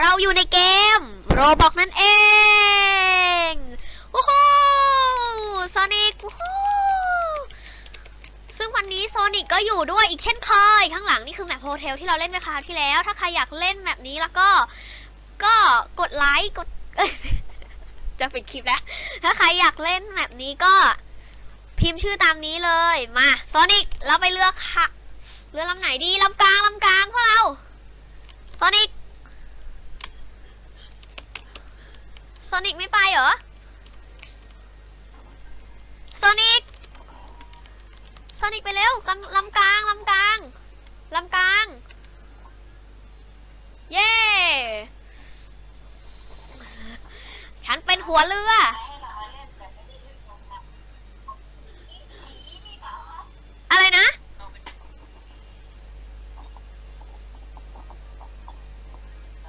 เราอยู่ในเกมโรบอกนั่นเองวู้ฮู้โซนิกวู้ฮู้ซึ่งวันนี้โซนิกก็อยู่ด้วยอีกเช่นเคย ข้างหลังนี่คือแมปโฮเทลที่เราเล่นไปคราวที่แล้ว ถ้าใครอยากเล่นแมปนี้แล้วก็ ก็กดไลค์กดจะปิดคลิปแล้ว ถ้าใครอยากเล่นแมปนี้ก็พิมพ์ชื่อตามนี้เลย มาโซนิกเราไปเลือกค่ะเรือกลำไหนดีลำกลางลำกลางพวกเราโซนิก โซนิกไม่ไปเหรอ โซนิก โซนิกไปเร็วกลางลำกลางลำกลางลำกลาง เย้ ฉันเป็นหัวเรือ อะไรนะ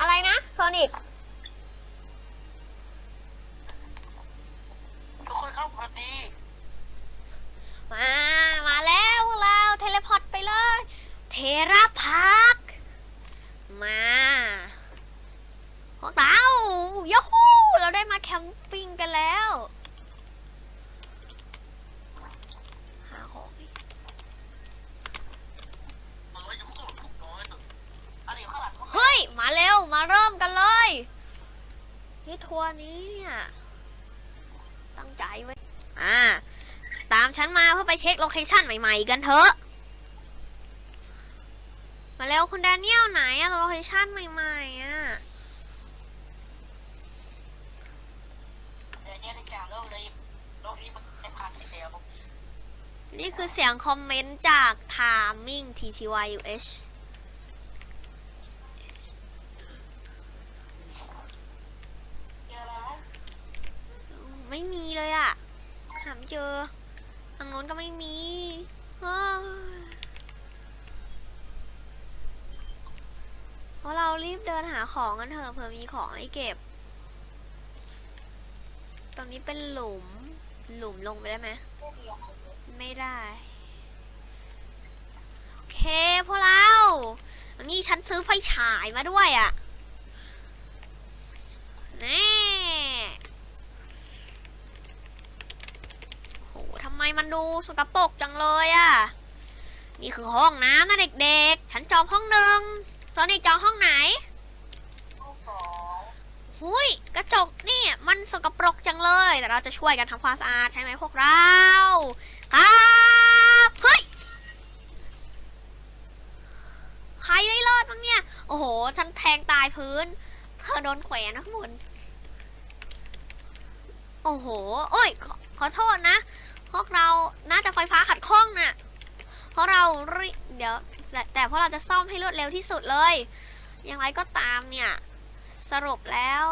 อะไรนะ โซนิกคนเข้าพอดี มา มาแล้วพวกเราเทเลพอร์ตไปเลย เทราพาร์ค มา พวกเรา ยาฮูเราได้มาแคมปิ้งกันแล้ว หาของดิเฮ้ย มาเร็ว มาเริ่มกันเลย นี่ทัวร์นี้เนี่ยตั้งใจไว้ อ่า ตามฉันมาเพื่อไปเช็คโลเคชั่นใหม่ๆกันเถอะ มาเร็วคุณแดเนียลไหนอะโลเคชั่นใหม่ๆอะ เนี่ยในจากโลกนี้โลกนี้มันได้ผ่านไปแล้วนี่คือเสียงคอมเมนต์จาก Timing TTYUH ไม่มีเลยอะหามเจอทางโน้นก็ไม่มีเพราะเรารีบเดินหาของกันเถอะเผื่อมีของให้เก็บ ตรงนี้เป็นหลุม หลุมลงไปได้ไหม ไม่ได้ โอเคพวกเราอันนี้ฉันซื้อไฟฉายมาด้วยอะ่ะแน่โหทำไมมันดูสกปรกจังเลยอะ่ะ นี่คือห้องน้ำนะเด็กๆ ฉันจองห้องหนึ่งโซนิกจองห้องไหน หุยกระจกนี่มันสกปรกจังเลย แต่เราจะช่วยกันทำความสะอาดใช่ไหมพวกเรา ครับเฮ้ยใครไม่รอดบ้างเนี่ย โอ้โห ฉันแทงตายพื้น เธอโดนแขวนนะข้างบนโอ้โห โอ้ย ขอขอโทษนะ พวกเรา น่าจะไฟฟ้าขัดข้องน่ะ เพราะเรา เดี๋ยว แต่แต่พวกเราจะซ่อมให้รวดเร็วที่สุดเลย อย่างไรก็ตามเนี่ย สรุปแล้ว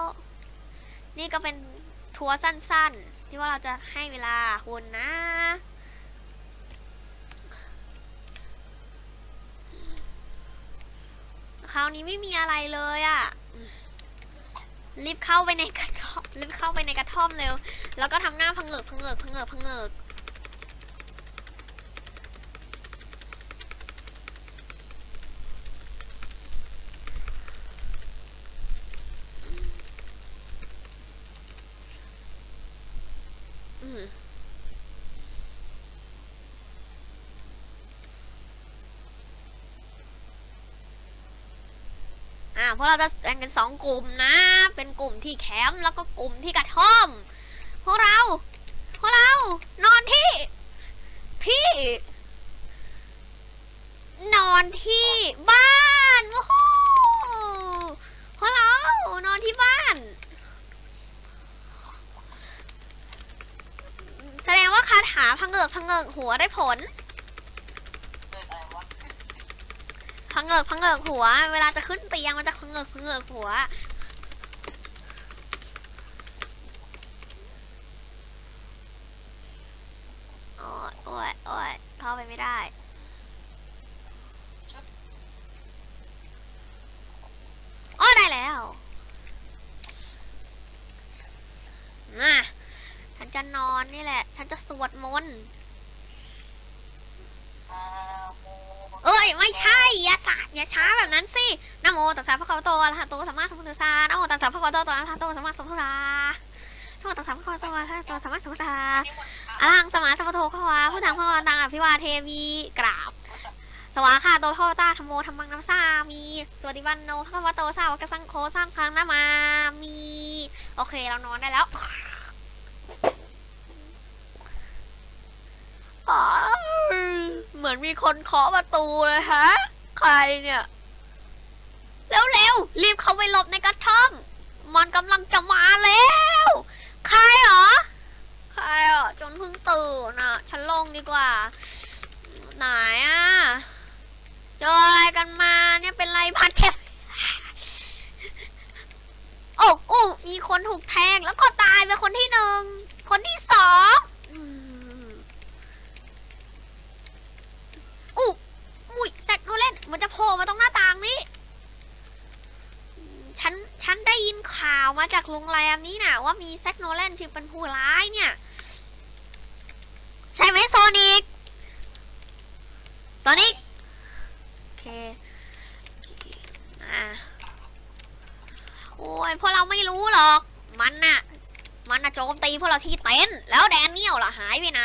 นี่ก็เป็นทัวร์สั้นๆ ที่ว่าเราจะให้เวลาคุณนะ คราวนี้ไม่มีอะไรเลยอะ่ะรีบเข้าไปในกระท่อมรีบเข้าไปในกระท่อมเร็ว แล้วก็ทำหน้าพังเงิกพังเงิกพังเงิกพังเงิกอืม อ่าเพราะเราจะแบ่งเป็นสองกลุ่มนะ เป็นกลุ่มที่แคมป์แล้วก็กลุ่มที่กระท่อมพวกเราพวกเรานอนที่ ที่ นอนที่บ้านโอ้โหพวกเรานอนที่บ้าน แสดงว่าคาถาพังเกิกพังเกิกหัวได้ผล เกิดอะไรวะ พังเกิกพังเกิกหัว เวลาจะขึ้นเตียงมันจะพังเกิกพังเกิกหัว โอ้ยโอ้ยโอ้ยเข้าไปไม่ได้โอ้ได้แล้วน่ะฉันจะนอนนี่แหละ ฉันจะสวดมนต์ ไม่ใช่อย่าสาอย่าช้าแบบนั้นสินะโมตัสสะพระคะวะโตอะระหะโตสัมมาสัมพุทธัสสะนะโมตัสสะพระคะวะโตอะระหะโตสัมมาสัมพุทธัสสะนะโมตัสสะพระคะวะโตอะระหะโตสัมมาสัมพุทธัสสะอะระหังสมมาสัมพพะโทขวาผู้ทางพระวันตังอภิวาเทวีกราบ สวาคาโตโทตาธรรมโมธรรมังนัมสามีสวัสดิวันโนพระวะโตสาวกสังโฆสร้างครั้งนามามี โอเคเรานอนได้แล้วอ้าวเห มือนมีคนเคาะประตูเลยฮะ ใครเนี่ย เร็วๆ รีบเข้าไปหลบในกระท่อม มันกำลังจะมาแล้ว ใครเหรอ ใครอะจนเพิ่งตื่นอะ ฉันลงดีกว่า ไหนอะเจออะไรกันมาเนี่ยเป็นไรบาดเจ็บโอ้โอ้มีคนถูกแทงแล้วก็ตายไปคนที่หนึ่ง คนที่สองอืม อู้อุ้ยแซกโนเล่นมันจะโผล่มาตรงหน้าต่างนี้ ฉัน ฉันได้ยินข่าวมาจากโรงแรมนี้นะว่ามีแซกโนแลนชื่อเป็นผู้ร้ายเนี่ย ใช่ไหมโซนิกโซนิกโอเคอ่าโอ้ยพวกเราไม่รู้หรอก มันน่ะ มันน่ะโจมตีพวกเราที่เต็นท์แล้วแดนเนียลล่ะหายไปไหน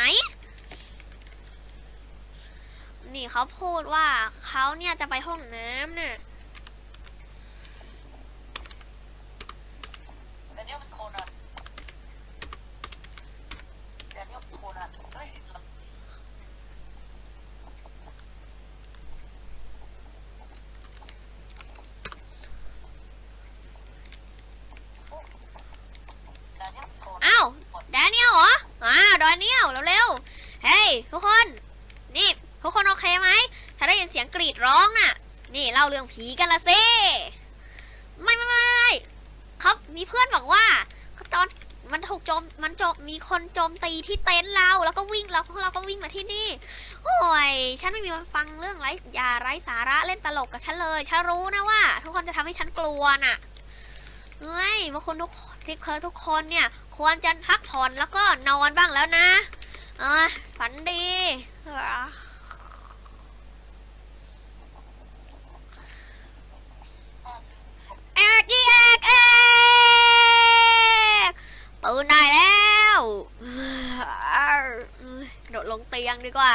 นี่เขาพูดว่าเขาเนี่ยจะไปห้องน้ำน่ะแต่เนี่ยมันโคนันแต่เนี่ยมันโคนันเฮ้ยแต่เนี่ยมันโคนันอ้าวแดเนียลเหรออ่าแดเนียลเร็วๆเฮ้ยทุกคนนี่ ทุกคนโอเคไหม ถ้าได้ยินเสียงกรีดร้องน่ะ นี่เล่าเรื่องผีกันละสิไม่ไม่ไม่ไม่ครับมีเพื่อนบอกว่าตอนมันถูกโจม มันโจม มีคนโจมตีที่เต็นท์เรา แล้วก็วิ่งแล้วพวกเราก็วิ่งมาที่นี่ โอ้ย ฉันไม่มีวันฟังเรื่องไร้ยาไร้สาระเล่นตลกกับฉันเลย ฉันรู้นะว่า ทุกคนจะทำให้ฉันกลัวน่ะเฮ้ยบางคนทุกที่เคยทุกคนเนี่ย ควรจะพักผ่อนแล้วก็นอนบ้างแล้วนะอ่าฝันดีอ่าเอ กยี่เอกเอกตื่นได้แล้วอ่ากระโดดลงเตียงดีกว่า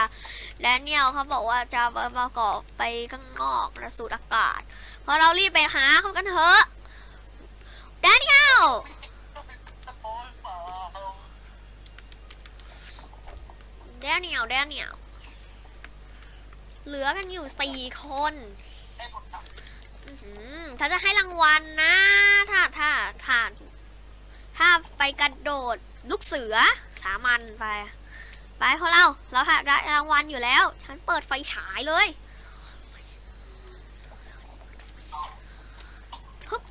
แดเนียลเขาบอกว่าจะไปประกอบไปข้างนอกนะสูดอากาศพอเรารีบไปหาเขากันเถอะแดเนียลแดเนียลแดเนียลเหลือกันอยู่สี่คน ถ้าจะให้รางวัลนะ ถ้าถ้าถ้าถ้าไปกระโดดลูกเสือสามัญไป ไปพวกเรา เราหารางวัลอยู่แล้ว ฉันเปิดไฟฉายเลยฮึบ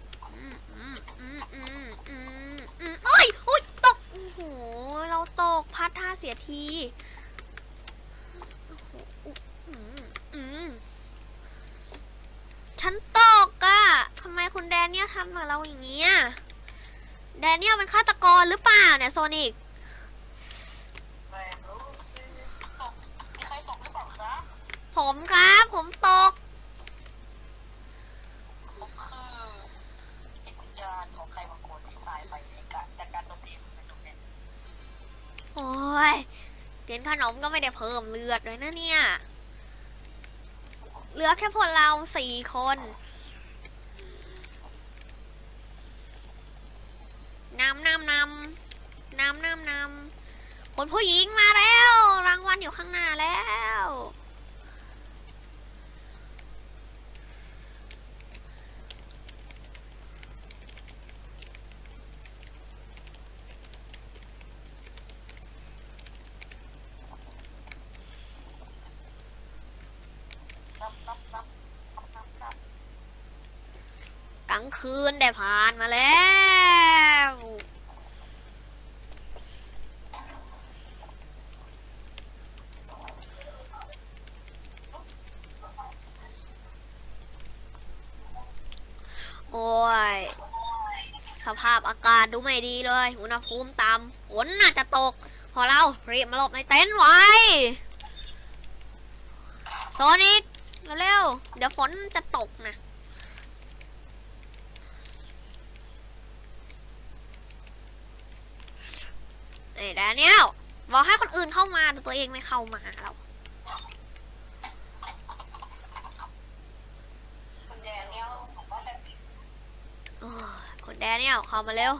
โอ้ยอุ้ยตก โอ้โห เราตกพัดท่าเสียทีโอ้โหอืมอืม ฉันตกอะทำไมคุณแดเนียลทำกับเราอย่างนี้อะแดเนียลเป็นฆาตกรหรือเปล่าเนี่ยโซนิกไม่รู้สิตกมีใครตกหรือเปล่าครับผมครับ ผมตก ผมคือจิตวิญญาณของใครบางคนที่ตายไปในการจากการโจมตีของมันตรงนี้โอ้ยกินขนมก็ไม่ได้เพิ่มเลือดเลยนะเนี่ย เหลือแค่พวกเราสี่คนนำนำนำนำนำนำคนผู้หญิงมาแล้ว รางวัลอยู่ข้างหน้าแล้ว นับนับนับนับนับ กลางคืนได้ผ่านมาแล้ว โอ้ย สภาพอากาศดูไม่ดีเลย อุณหภูมิต่ำฝนน่าจะตก พอเรารีบมาหลบในเต็นท์ไว้โซนิกเร็ว เดี๋ยวฝนจะตกนะ ไอ้แดเนียลบอกให้คนอื่นเข้ามาแต่ตัวเองไม่เข้ามาเราคุณแดเนียลบอกว่าจะโอ้แดเนียเข้ามาเร็ว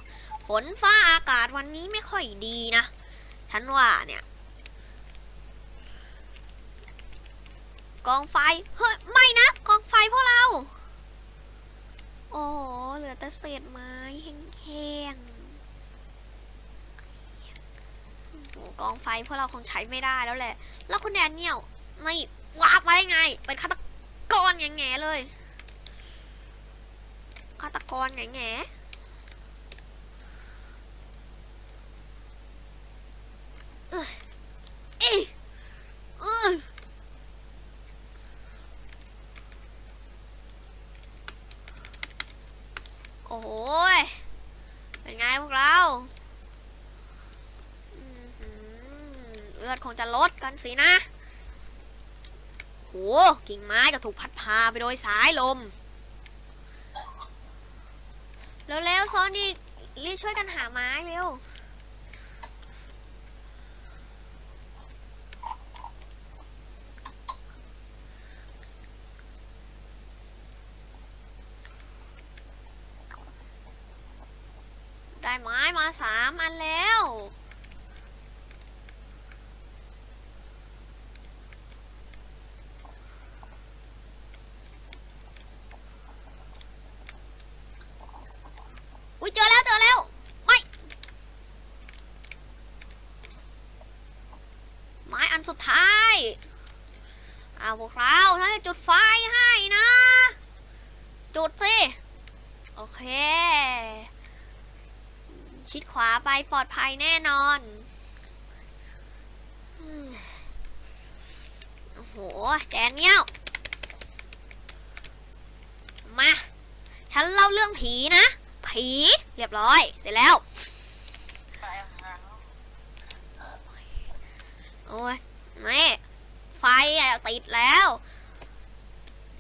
ฝนฟ้าอากาศวันนี้ไม่ค่อยดีนะ ฉันว่าเนี่ย กองไฟ เฮ้ย ไม่นะ กองไฟพวกเรา โอ้เหลือแต่เศษไม้แห้งๆโอ้โห กองไฟพวกเราคงใช้ไม่ได้แล้วแหละ แล้วคุณแดนเนียไม่วาบได้ไง เป็นฆาตกรอย่างแง่เลยฆาตกรแง่อ้ยเอ้ยเอ้ย โอ้โหยเป็นไงพวกเราอื้อหือเลือดคง จะลดกันสินะโหกิ่งไม้ก็ถูกพัดพาไปโดยสายลมเร็วๆซอนี่รีบช่วยกันหาไม้เร็วได้ไม้มาสามอันแล้ว อุ้ยเจอแล้วเจอแล้ว ไม่ ไม้อัน สุดท้ายเอาพวกเราฉันจะจุดไฟให้นะ จุดสิ โอเค ชิดขวาไปปลอดภัยแน่นอนโอ้โห แดเนียลมา ฉันเล่าเรื่องผีนะ ผี เรียบร้อย เสร็จแล้ว โอ้ย นี่ไฟอะติดแล้ว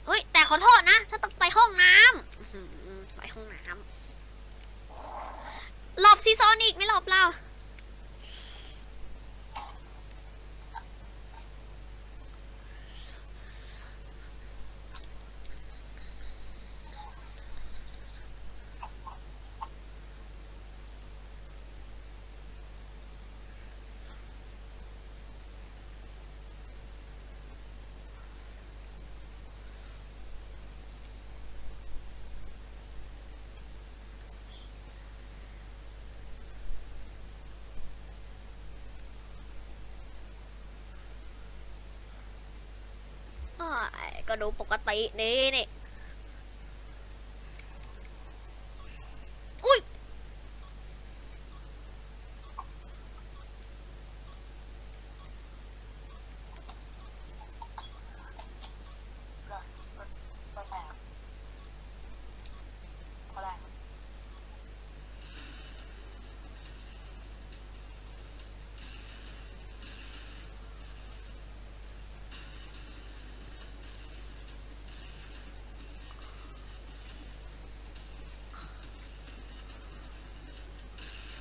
เฮ้ยแต่ขอโทษนะฉันต้องไปห้องน้ำไปห้องน้ำหลบซีซอนิกไม่หลบเรา อ้ายก็ดูปกตินี่นี่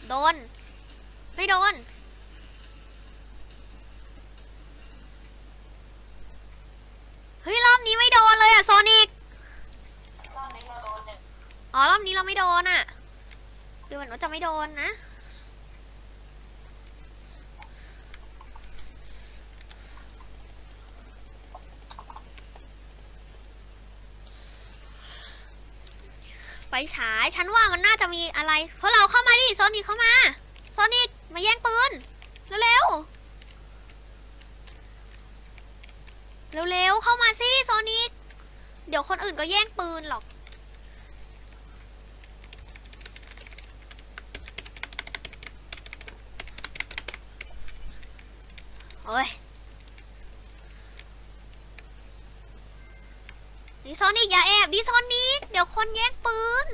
โดน ไม่โดน เฮ้ย รอบนี้ไม่โดนเลยอะโซนิกรอบนี้เราโดนหนึ่งอ๋อ รอบนี้เราไม่โดนอะคือเหมือนว่าจะไม่โดนนะ ฉาย ฉันว่ามันน่าจะมีอะไรเพราะเราเข้ามาดิโซนิกเข้ามาโซนิกมาแย่งปืนเร็วๆเร็วๆเข้ามาสิโซนิกเดี๋ยวคนอื่นก็แย่งปืนหรอกเฮ้ย ดิซอนิกอย่าแอบดิซอนิกเดี๋ยวคนแย่งปืน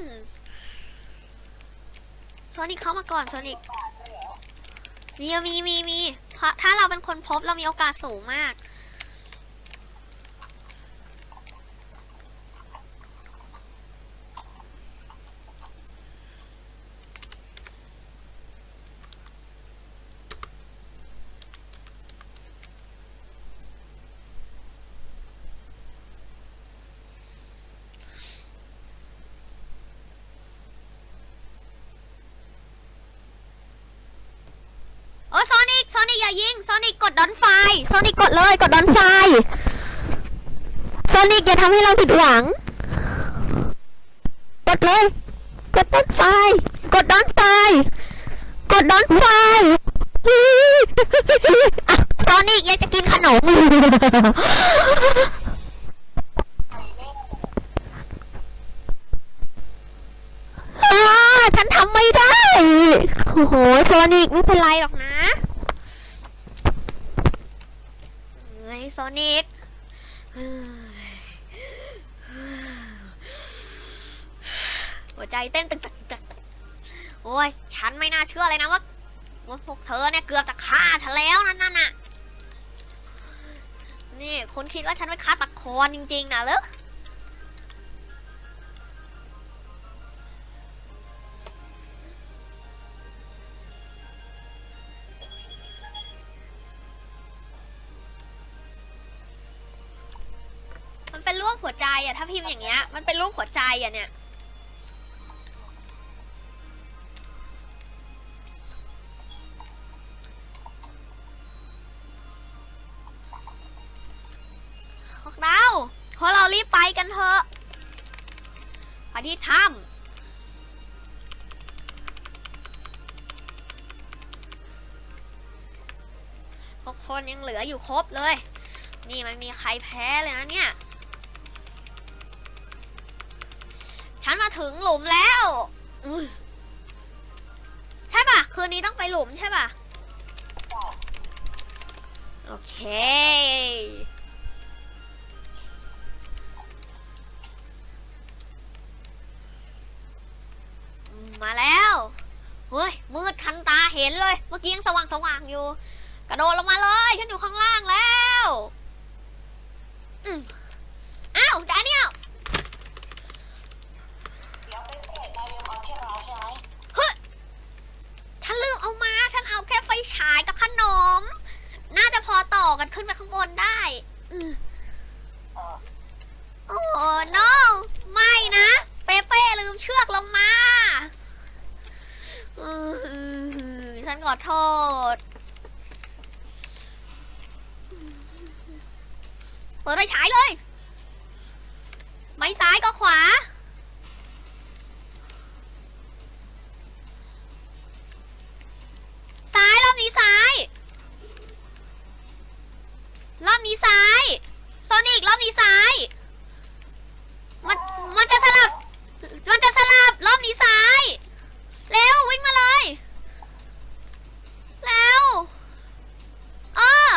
โซนิกเข้ามาก่อนโซนิกมีมีมีมีเพราะถ้าเราเป็นคนพบเรามีโอกาสสูงมาก ยิงโซนิกกดดอนไฟโซนิกกดเลยกดดอนไฟโซนิกอย่าทำให้เราผิดหวัง กดเลย กดดอนไฟกดดอนไฟกดดอนไฟอะโซนิกอยากจะกินขนมฉันทำไม่ได้ โอ้โห โซนิกไม่เป็นไรหรอกนะ เฮ้ยโซนิกหัวใจเต้นตึกตักตึกตักโอ้ย ฉันไม่น่าเชื่อเลยนะว่าว่าพวกเธอเนี่ยเกือบจะฆ่าฉันแล้วนั่นน่ะ นี่คุณคิดว่าฉันเป็นฆาตกรจริงๆนะหรือ อะถ้าพิมพ์อย่างเงี้ยมันเป็นรูปหัวใจอะเนี่ยพวกเราพวกเรารีบไปกันเถอะไปที่ถ้ำทุกคนยังเหลืออยู่ครบเลย นี่มันมีใครแพ้เลยนะเนี่ย ถึงหลุมแล้วอุ๊ยใช่ป่ะ คืนนี้ต้องไปหลุมใช่ป่ะ โอเค มาแล้วเฮ้ยมืดคันตาเห็นเลย เมื่อกี้ยังสว่างสว่างๆอยู่ กระโดดลงมาเลย ฉันอยู่ข้างล่างแล้วอืมอ้าวดาเนียล เดี๋ยวไปเตะนายยมเอาที่ร้านใช่ไหม ฉันลืมเอามา ฉันเอาแค่ไฟฉายกับขนม น่าจะพอต่อกันขึ้นไปข้างบนได้อืม เออ โอ้โห no ไม่นะ เปเป้ลืมเชือกลงมาอืมฉันขอโทษ เปิดไฟฉายเลย ไม้ซ้ายก็ขวา ซ้ายรอบนี้ซ้าย รอบนี้ซ้าย โซนิกรอบนี้ซ้าย มัน มันจะสลับ มันจะสลับ รอบนี้ซ้าย เร็ว วิ่งมาเลย เร็วเออ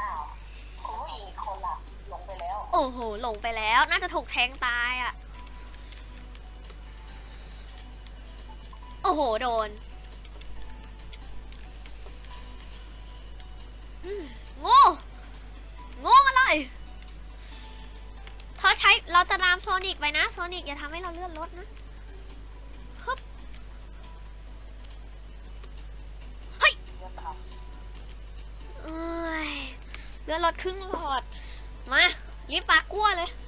อ้าวคุณผู้หญิงอีกคนล่ะลงไปแล้ว โอ้โหหลงไปแล้วน่าจะถูกแทงตายอะ โอ้โห โดนโง่โง่มาเลยเธอใช้เราจะตามโซนิกไปนะโซนิกอย่าทำให้เราเลื่อนรถนะฮึบเรื่องทเอ้ยเลื่อนรถครึ่งหลอด มา รีบปากกลัวเลยำ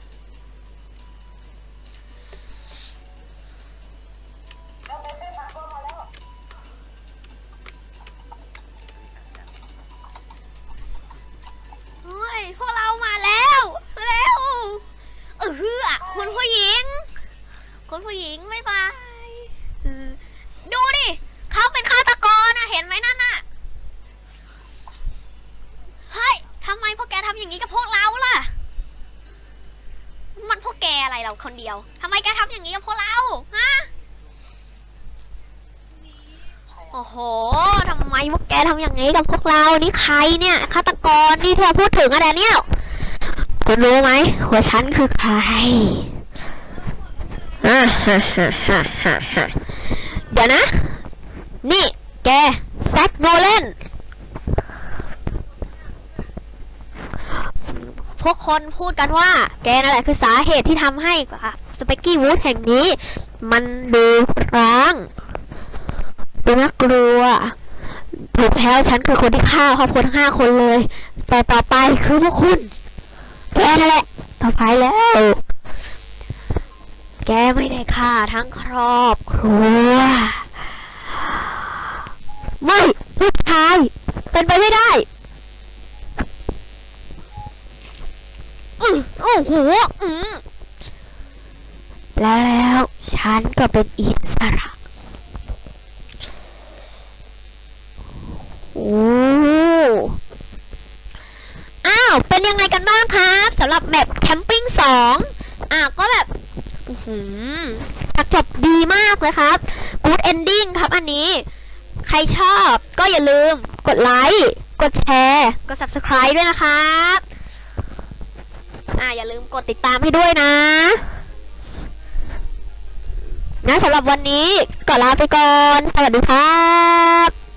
แล้วไปเต้นมาก็มาแล้ว เฮ้ย พวกเรามาแล้วเร็วเออฮือคุณผู้หญิง คุณผู้หญิงบ๊ายบายเออดูดิ เขาเป็นฆาตกรนะเห็นไหมนั่นน่ะ เฮ้ยทำไมพวกแกทำอย่างนี้กับพวกเราล่ะ มันพวกแกอะไรเรา คนเดียวทำไมแกทำอย่างนี้กับพวกเรา ฮะ โอ้โหทำไมพวกแกทำอย่างนี้กับพวกเรา นี่ใครเนี่ยฆาตกรที่เธอพูดถึงอะไรเนี่ยคุณรู้ไหมว่าฉันคือใครฮ่าฮ่าฮ่าฮ่าฮ่าเดี๋ยวนะ นี่ แกแซคโนเลน พวกคนพูดกันว่า แกนั่นแหละคือสาเหตุที่ทำให้สเปกกี้วูดแห่งนี้ มันดูร้างดูน่ากลัวถูกแพ้วฉันคือคนที่ฆ่าครอบครัวทั้งห้าคนเลย แต่ต่อไปคือพวกคุณแกนั่นแหละ ต่อไปแล้ว แกไม่ได้ฆ่าทั้งครอบครัว ไม่ลูกชาย เป็นไปไม่ได้ อือโอ้โหอืมแล้วแล้วฉันก็เป็นอิสระโอ้อ้าว เป็นยังไงกันบ้างครับสำหรับแมปแคมปิ้งสองอะก็แบบอื้อหือฉากจบดีมากเลยครับ good ending ครับอันนี้ ใครชอบก็อย่าลืมกดไลค์ กดแชร์ กด subscribe ด้วยนะครับ กดติดตามให้ด้วยนะนะสำหรับวันนี้ก็ลาไปก่อน สวัสดีครับ